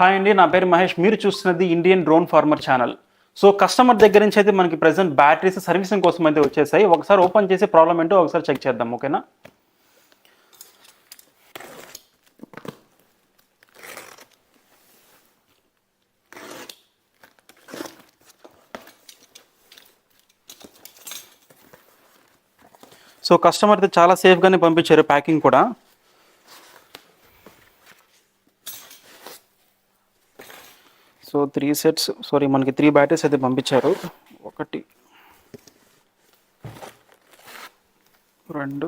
Hi అండి నా పేరు మహేష్. మీరు చూస్తున్నది Indian drone farmer channel. So customer దగ్గర నుంచి అయితే మనకి ప్రెసెంట్ బ్యాటరీస్ సర్వీసింగ్ కోసం అయితే వచ్చేసాయి. ఒకసారి ఓపెన్ చేసి ప్రాబ్లం ఏంటో ఒకసారి చెక్ చేద్దాం ఓకేనా సో కస్టమర్ అయితే చాలా సేఫ్గానే పంపించారు ప్యాకింగ్ కూడా. సో త్రీ సెట్స్ సారీ మనకి త్రీ బ్యాటరీస్ అయితే పంపించారు. ఒకటి రెండు